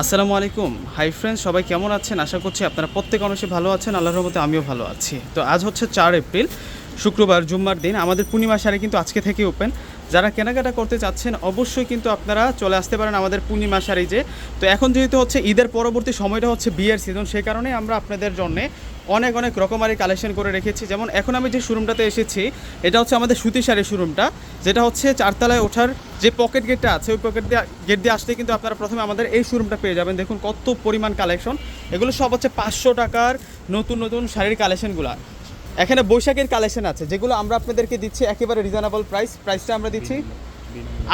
আসসালামু আলাইকুম। Hi friends সবাই কেমন আছেন? আশা করছি আপনারা প্রত্যেক অংশে ভালো আছেন, আল্লাহর রহমতে আমিও ভালো আছি। তো আজ হচ্ছে চার এপ্রিল, শুক্রবার, জুম্মার দিন। আমাদের পূর্ণিমা শাড়ি কিন্তু আজকে থেকে ওপেন যারা কেনাকাটা করতে চাচ্ছেন, অবশ্যই কিন্তু আপনারা চলে আসতে পারেন আমাদের পূর্ণিমা শাড়ি যে। তো এখন যেহেতু হচ্ছে ঈদের পরবর্তী সময়টা হচ্ছে বিয়ের সিজন সেই কারণে আমরা আপনাদের জন্য অনেক অনেক রকমারি কালেকশন করে রেখেছি। যেমন এখন আমি যে শোরুমটাতে এসেছি, এটা হচ্ছে আমাদের সুতি শাড়ির শোরুমটা যেটা হচ্ছে চারতলায় ওঠার যে পকেট গেটটা আছে, ওই পকেট দিয়ে গেট দিয়ে আসলে কিন্তু আপনারা প্রথমে আমাদের এই শোরুমটা পেয়ে যাবেন। দেখুন কত পরিমাণ কালেকশন এগুলো সব হচ্ছে পাঁচশো টাকার নতুন নতুন শাড়ির কালেকশনগুলো এখানে বৈশাখের কালেকশন আছে, যেগুলো আমরা আপনাদেরকে দিচ্ছি একেবারে রিজনেবল প্রাইস প্রাইসটা আমরা দিচ্ছি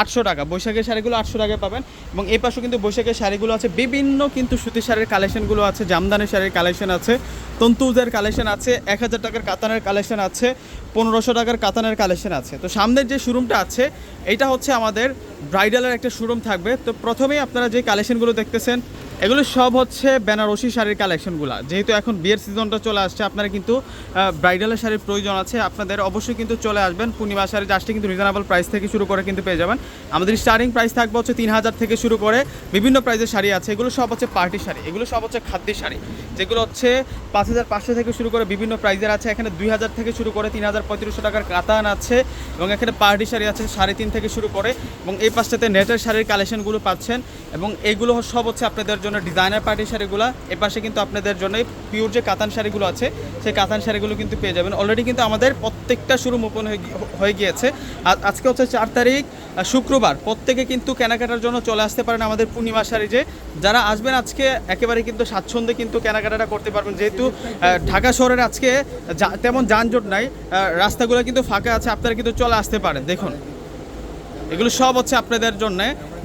আটশো টাকা। বৈশাখের শাড়িগুলো আটশো টাকায় পাবেন। এবং এই পাশেও কিন্তু বৈশাখের শাড়িগুলো আছে। বিভিন্ন কিন্তু সুতির শাড়ির কালেকশনগুলো আছে। জামদানি শাড়ির কালেকশন আছে। তন্তুজের কালেকশন আছে। এক হাজার টাকার কাতানের কালেকশন আছে। পনেরোশো টাকার কাতানের কালেকশন আছে। তো সামনের যে শোরুমটা আছে, এটা হচ্ছে আমাদের ব্রাইডালের একটা শোরুম থাকবে। তো প্রথমেই আপনারা যে কালেকশনগুলো দেখতেছেন, এগুলো সব হচ্ছে বেনারসি শাড়ির কালেকশনগুলো যেহেতু এখন বিয়ের সিজনটা চলে আসছে, আপনারা কিন্তু ব্রাইডালের শাড়ির প্রয়োজন আছে। আপনাদের অবশ্যই কিন্তু চলে আসবেন। পূর্ণিমা শাড়ি আসলে কিন্তু রিজনেবল প্রাইস থেকে শুরু করে কিন্তু পেয়ে যাবেন। আমাদের স্টার্টিং প্রাইস থাকবে হচ্ছে তিন হাজার থেকে শুরু করে বিভিন্ন প্রাইসের শাড়ি আছে। এগুলো সব হচ্ছে পার্টি শাড়ি। এগুলো সব হচ্ছে খাদ্যের শাড়ি। যেগুলো হচ্ছে পাঁচ হাজার পাঁচশো থেকে শুরু করে বিভিন্ন প্রাইজের আছে। এখানে দুই হাজার থেকে শুরু করে তিন হাজার পঁয়ত্রিশশো টাকার কাতান আছে এবং এখানে পার্টি শাড়ি আছে সাড়ে তিন থেকে শুরু করে এবং এই পাশটাতে নেটের শাড়ির কালেকশনগুলো পাচ্ছেন এবং এগুলো সব হচ্ছে আপনাদের জন্য ডিজাইনার পার্টি শাড়িগুলো। এ পাশে কিন্তু আপনাদের জন্য পিওর যে কাতান শাড়িগুলো আছে, সেই কাতান শাড়িগুলো কিন্তু পেয়ে যাবেন। অলরেডি কিন্তু আমাদের প্রত্যেকটা শোরুম ওপেন হয়ে গিয়েছে। আজকে হচ্ছে চার তারিখ শুক্রবার প্রত্যেকে কিন্তু কেনাকাটার জন্য চলে আসতে পারেন আমাদের পূর্ণিমা শাড়ি যে, যারা আসবেন আজকে একেবারে কিন্তু স্বাচ্ছন্দ্যে কিন্তু কেনাকাটাটা করতে পারবেন। যেহেতু ঢাকা শহরের আজকে তেমন যানজট নাই রাস্তাগুলো কিন্তু ফাঁকা আছে, আপনারা কিন্তু চলে আসতে পারেন। দেখুন এগুলো সব হচ্ছে আপনাদের জন্য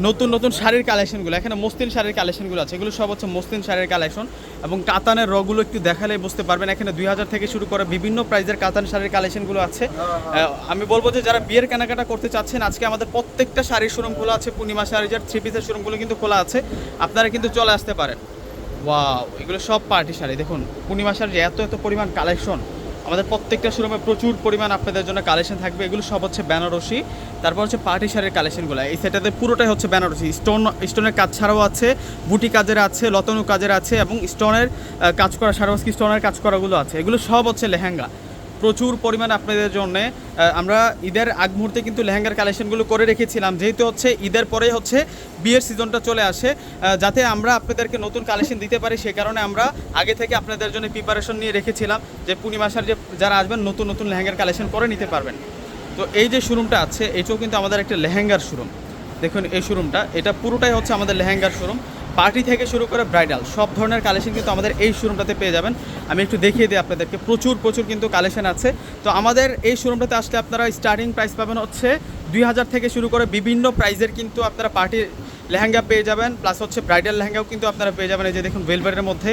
নতুন নতুন শাড়ির কালেকশনগুলো এখানে মসলিন শাড়ির কালেকশনগুলো আছে। এগুলো সব হচ্ছে মসলিন শাড়ির কালেকশন এবং কাতানের রগুলো একটু দেখালে বুঝতে পারবেন। এখানে দুই হাজার থেকে শুরু করে বিভিন্ন প্রাইজের কাতান শাড়ির কালেকশনগুলো আছে। আমি বলব যে যারা বিয়ের কেনাকাটা করতে চাচ্ছেন, আজকে আমাদের প্রত্যেকটা শাড়ির শোরুম খোলা আছে। পূর্ণিমা শাড়ির থ্রি পিসের শোরুমগুলো কিন্তু খোলা আছে। আপনারা কিন্তু চলে আসতে পারেন। ওয়াও এগুলো সব পার্টি শাড়ি। দেখুন, পূর্ণিমা শাড়ির এত এত পরিমাণ কালেকশন আমাদের প্রত্যেকটা শোরুমে প্রচুর পরিমাণ আপনাদের জন্য কালেকশন থাকবে। এগুলো সব হচ্ছে বেনারসি, তারপর হচ্ছে পার্টি শাড়ির কালেকশনগুলো এই সেটাতে পুরোটাই হচ্ছে বেনারসি। স্টোন, স্টোনের কাজ ছাড়াও আছে বুটি কাজের আছে, লতনু কাজের আছে এবং স্টোনের কাজ করা সারোয়াস্কি স্টোনের কাজ করাগুলো আছে। এগুলো সব হচ্ছে লেহেঙ্গা। প্রচুর পরিমাণ আপনাদের জন্য আমরা ঈদের আগ মুহূর্তে কিন্তু লেহেঙ্গার কালেকশনগুলো করে রেখেছিলাম। যেহেতু হচ্ছে ঈদের পরেই হচ্ছে বিয়ের সিজনটা চলে আসে যাতে আমরা আপনাদেরকে নতুন কালেকশন দিতে পারি, সে কারণে আমরা আগে থেকে আপনাদের জন্য প্রিপারেশন নিয়ে রেখেছিলাম যে পূর্ণিমাসার যে যারা আসবেন, নতুন নতুন লেহেঙ্গার কালেকশন করে নিতে পারবেন। তো এই যে শোরুমটা আছে, এটাও কিন্তু আমাদের একটা লেহেঙ্গার শোরুম দেখুন, এই শোরুমটা এটা পুরোটাই হচ্ছে আমাদের লেহেঙ্গার শোরুম পার্টি থেকে শুরু করে ব্রাইডাল, সব ধরনের কালেকশন কিন্তু আমাদের এই শোরুমটাতে পেয়ে যাবেন। আমি একটু দেখিয়ে দিই আপনাদেরকে, প্রচুর প্রচুর কিন্তু কালেকশন আছে। তো আমাদের এই শোরুমটাতে আসলে আপনারা স্টার্টিং প্রাইস পাবেন হচ্ছে দুই হাজার থেকে শুরু করে বিভিন্ন প্রাইজের কিন্তু আপনারা পার্টি লেহেঙ্গা পেয়ে যাবেন প্লাস হচ্ছে ব্রাইডাল লেহেঙ্গাও কিন্তু আপনারা পেয়ে যাবেন। এই যে দেখুন ভেলভেটের মধ্যে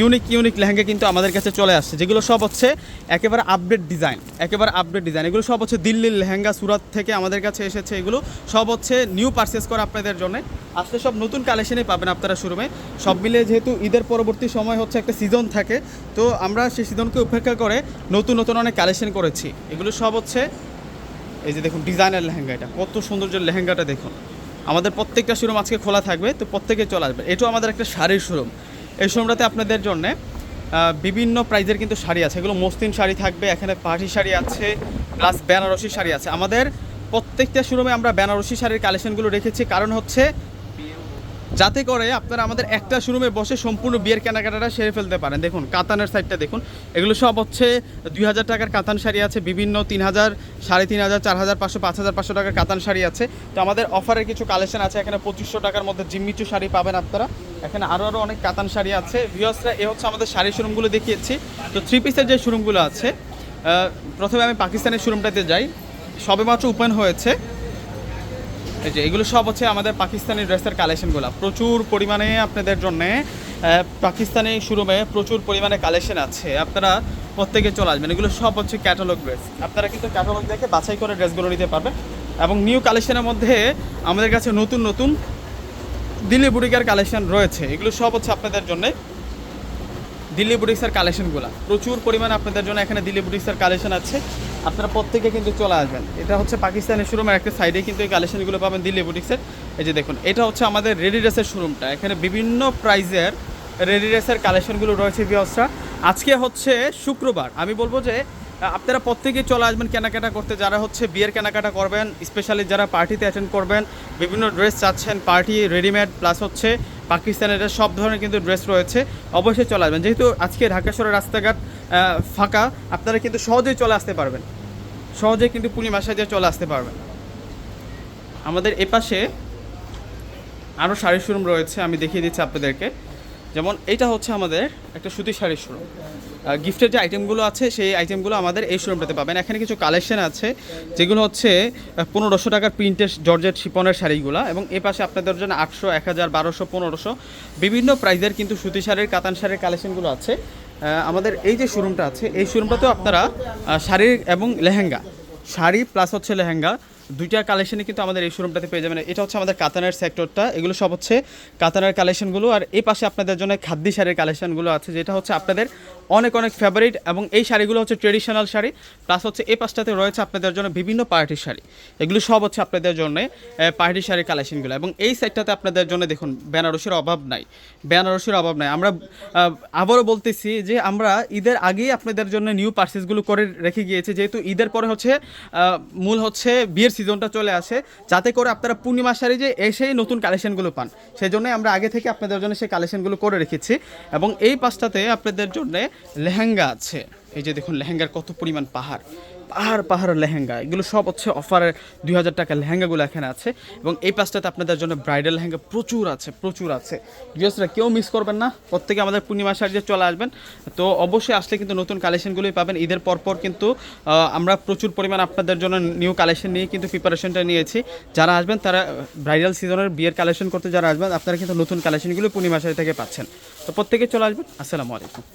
ইউনিক ইউনিক লেহেঙ্গা কিন্তু আমাদের কাছে চলে আসছে, যেগুলো সব হচ্ছে একেবারে আপডেট ডিজাইন একেবারে আপডেট ডিজাইন এগুলো সব হচ্ছে দিল্লির লেহেঙ্গা সুরাত থেকে আমাদের কাছে এসেছে। এগুলো সব হচ্ছে নিউ পারচেস করা আপনাদের জন্য। আসলে সব নতুন কালেকশনই পাবেন আপনারা শোরুমে। সব মিলে যেহেতু ঈদের পরবর্তী সময় হচ্ছে একটা সিজন থাকে, তো আমরা সেই সিজনকে উপেক্ষা করে নতুন নতুন অনেক কালেকশন করেছি। এগুলো সব হচ্ছে, এই যে দেখুন ডিজাইনের লেহেঙ্গা এটা। কত সৌন্দর্য লেহেঙ্গাটা দেখুন। আমাদের প্রত্যেকটা শোরুম আজকে খোলা থাকবে, তো প্রত্যেকে চলে আসবে। এটাও আমাদের একটা শাড়ির শোরুম এই শোরুমটাতে আপনাদের জন্য বিভিন্ন প্রাইজের কিন্তু শাড়ি আছে। এগুলো মসলিন শাড়ি থাকবে, এখানে পাহাড়ি শাড়ি আছে প্লাস বেনারসি শাড়ি আছে। আমাদের প্রত্যেকটা শোরুমে আমরা বেনারসি শাড়ির কালেকশনগুলো রেখেছি। কারণ হচ্ছে যাতে করে আপনারা আমাদের একটা শোরুমে বসে সম্পূর্ণ বিয়ের কেনাকাটাটা সেরে ফেলতে পারেন। দেখুন, কাতানের সাইডটা দেখুন। এগুলো সব হচ্ছে দুই হাজার টাকার কাতান শাড়ি আছে, বিভিন্ন তিন হাজার, সাড়ে তিন হাজার, চার হাজার পাঁচশো, পাঁচ হাজার পাঁচশো টাকার কাতান শাড়ি আছে। তো আমাদের অফারের কিছু কালেকশন আছে, এখানে পঁচিশশো টাকার মধ্যে জিম্মিচু শাড়ি পাবেন আপনারা। এখানে আরও আরও অনেক কাতান শাড়ি আছে। ভিওসরা এ হচ্ছে আমাদের শাড়ি শোরুমগুলো দেখিয়েছি। তো থ্রি পিসের যে শোরুমগুলো আছে প্রথমে আমি পাকিস্তানের শোরুমটাতে যাই। সবেমাত্র ওপেন হয়েছে। এই যে, এগুলো সব হচ্ছে আমাদের পাকিস্তানি ড্রেসের কালেকশনগুলো প্রচুর পরিমাণে আপনাদের জন্যে পাকিস্তানি শোরুমে প্রচুর পরিমাণে কালেকশন আছে। আপনারা প্রত্যেকে চলে আসবেন। এগুলো সব হচ্ছে ক্যাটালগ ড্রেস আপনারা কিন্তু ক্যাটালগ দেখে বাছাই করে ড্রেসগুলো নিতে পারবেন। এবং নিউ কালেকশনের মধ্যে আমাদের কাছে নতুন নতুন দিল্লি বুটিকের কালেকশন রয়েছে। এগুলো সব হচ্ছে আপনাদের জন্যে দিল্লি বুটিক্সের কালেকশনগুলো প্রচুর পরিমাণে আপনাদের জন্য এখানে দিল্লি বুটিক্সের কালেকশন আছে। আপনারা প্রত্যেকে কিন্তু চলে আসবেন। এটা হচ্ছে পাকিস্তানের শোরুমের একটা সাইডে কিন্তু এই কালেকশনগুলো পাবেন দিল্লি বুটিক্সের এই যে দেখুন, এটা হচ্ছে আমাদের রেডি ড্রেসের শোরুমটা এখানে বিভিন্ন প্রাইজের রেডি ড্রেসের কালেকশনগুলো রয়েছে বিহসরা আজকে হচ্ছে শুক্রবার। আমি বলব যে আপনারা প্রত্যেকে চলে আসবেন কেনাকাটা করতে। যারা হচ্ছে বিয়ের কেনাকাটা করবেন স্পেশালি যারা পার্টিতে অ্যাটেন্ড করবেন, বিভিন্ন ড্রেস চাচ্ছেন পার্টি রেডিমেড প্লাস হচ্ছে পাকিস্তানের সব ধরনের কিন্তু ড্রেস রয়েছে, অবশ্যই চলে আসবেন। যেহেতু আজকে ঢাকা শহরের রাস্তাঘাট ফাঁকা, আপনারা কিন্তু সহজেই চলে আসতে পারবেন। সহজেই কিন্তু পূর্ণিমা সাজে চলে আসতে পারবেন। আমাদের এপাশে আরও শাড়ি শোরুম রয়েছে, আমি দেখিয়ে দিচ্ছি আপনাদেরকে। যেমন এটা হচ্ছে আমাদের একটা সুতির শাড়ির শোরুম গিফটের যে আইটেমগুলো আছে, সেই আইটেমগুলো আমাদের এই শোরুমটাতে পাবেন। এখানে কিছু কালেকশন আছে, যেগুলো হচ্ছে পনেরোশো টাকার প্রিন্টের জর্জেট শিপনের শাড়িগুলো এবং এ পাশে আপনাদের জন্য আটশো, এক হাজার, বারোশো, পনেরোশো বিভিন্ন প্রাইজের কিন্তু সুতি শাড়ির, কাতান শাড়ির কালেকশনগুলো আছে। আমাদের এই যে শোরুমটা আছে, এই শোরুমটাতেও আপনারা শাড়ির এবং লেহেঙ্গা। শাড়ি প্লাস হচ্ছে লেহেঙ্গা। দুইটা কালেকশনে কিন্তু আমাদের এই শোরুমটাতে পেয়ে যাবেন। এটা হচ্ছে আমাদের কাতানের সেক্টরটা এগুলো সব হচ্ছে কাতানের কালেকশনগুলো আর এই পাশে আপনাদের জন্য খাদ্যি শাড়ির কালেকশনগুলো আছে, যেটা হচ্ছে আপনাদের অনেক অনেক ফেভারিট এবং এই শাড়িগুলো হচ্ছে ট্রেডিশনাল শাড়ি। প্লাস হচ্ছে এই পাশটাতে রয়েছে আপনাদের জন্য বিভিন্ন পার্টির শাড়ি। এগুলো সব হচ্ছে আপনাদের জন্য পার্টি শাড়ির কালেকশনগুলো এবং এই সাইডটাতে আপনাদের জন্য দেখুন, বেনারসির অভাব নাই। বেনারসির অভাব নাই। আমরা আবারও বলতেছি যে আমরা ঈদের আগেই আপনাদের জন্য নিউ পার্সেসগুলো করে রেখে গিয়েছি। যেহেতু ঈদের পরে হচ্ছে মূল হচ্ছে বিয়ের সিজনটা চলে আসে, যাতে করে আপনারা পূর্ণিমা শাড়ি যে এসেই নতুন কালেকশনগুলো পান। সেই জন্য আমরা আগে থেকে আপনাদের জন্য সেই কালেকশনগুলো করে রেখেছি এবং এই পাঁচটাতে আপনাদের জন্য লেহেঙ্গা আছে। এই যে দেখুন, লেহেঙ্গার কত পরিমাণ পাহাড়। পাহাড় পাহাড় লেহেঙ্গা, এগুলো সব হচ্ছে অফারের দুই হাজার টাকা লেহেঙ্গাগুলো এখানে আছে। এবং এই পাশটাতে আপনাদের জন্য ব্রাইডাল লেহেঙ্গা প্রচুর আছে প্রচুর আছে। গৃহস্থরা কেউ মিস করবেন না, প্রত্যেকে আমাদের পূর্ণিমা সার্জে চলে আসবেন। তো অবশ্যই আসলে কিন্তু নতুন কালেকশনগুলোই পাবেন। ঈদের পরপর কিন্তু আমরা প্রচুর পরিমাণ আপনাদের জন্য নিউ কালেকশন নিয়ে কিন্তু প্রিপারেশনটা নিয়েছি। যারা আসবেন, তারা ব্রাইডাল সিজনের বিয়ের কালেকশন করতে যারা আসবেন, আপনারা কিন্তু নতুন কালেকশনগুলো পূর্ণিমা শাড়ি থেকে পাচ্ছেন। তো প্রত্যেকে চলে আসবেন। আসসালামু আলাইকুম।